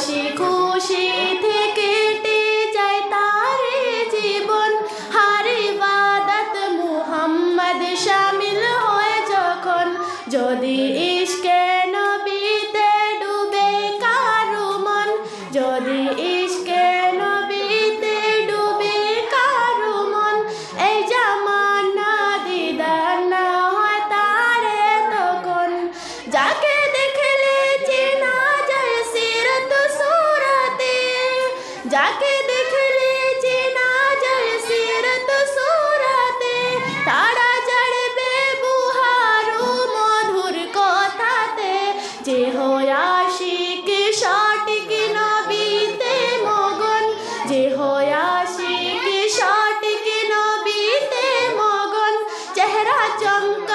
হাসি খুশি থেকে যায় তার জীবন। হারে বাদাত মুহাম্মদ শামিল হয় যখন। যদি যাকে দেখলে চেনা যায় সিরত সুরাতে, তারা জড়বে বুহারু মধুর কথাতে, যে হয়াশিক সঠিক নবীতে মগন, যে হয়াশিক সঠিক নবীতে মগন, চেহারা চমকায়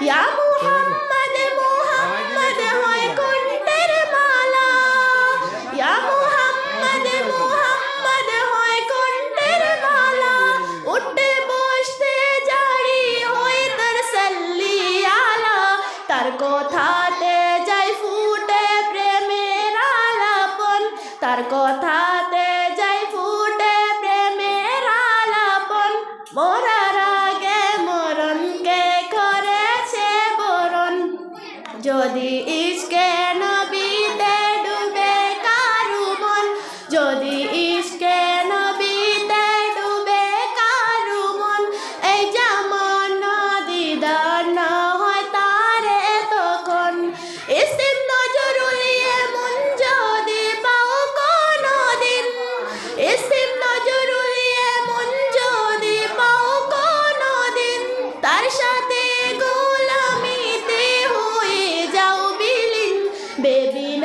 ইয়া মুহাম্মদ মুহাম্মদ হয় কণ্ঠের মালা ইয়া মুহাম্মদ মুহাম্মদ হয় কণ্ঠের মালা উঠতে বসতে জারি হয় তার তার কথাতে যাই ফুটে প্রেমের আলাপন তার কথাতে যদি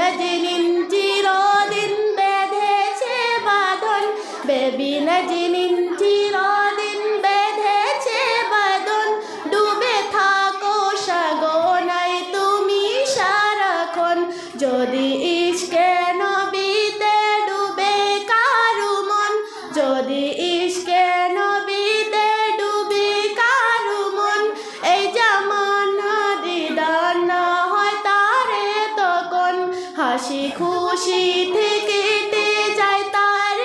বেবি চিরদিন বেঁধেছে বাঁধন। বেবি নজরিন চিরদিন বেঁধেছে বাঁধন। ডুবে থাকো সাগনায় তুমি সারাক্ষণ। যদি ইশকে নবীতে ডুবে কারু মন, যদি ইশকে হাসি খুশি থেকে কেটে যায় তার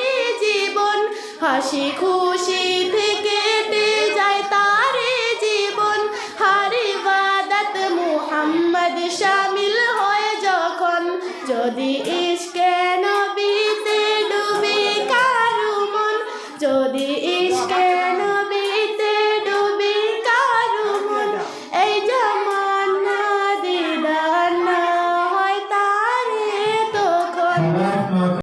জীবন। হাসি খুশি থেকে কেটে যায় তার জীবন। হারি বাদাত মুহাম্মদ শামিল হয় যখন। যদি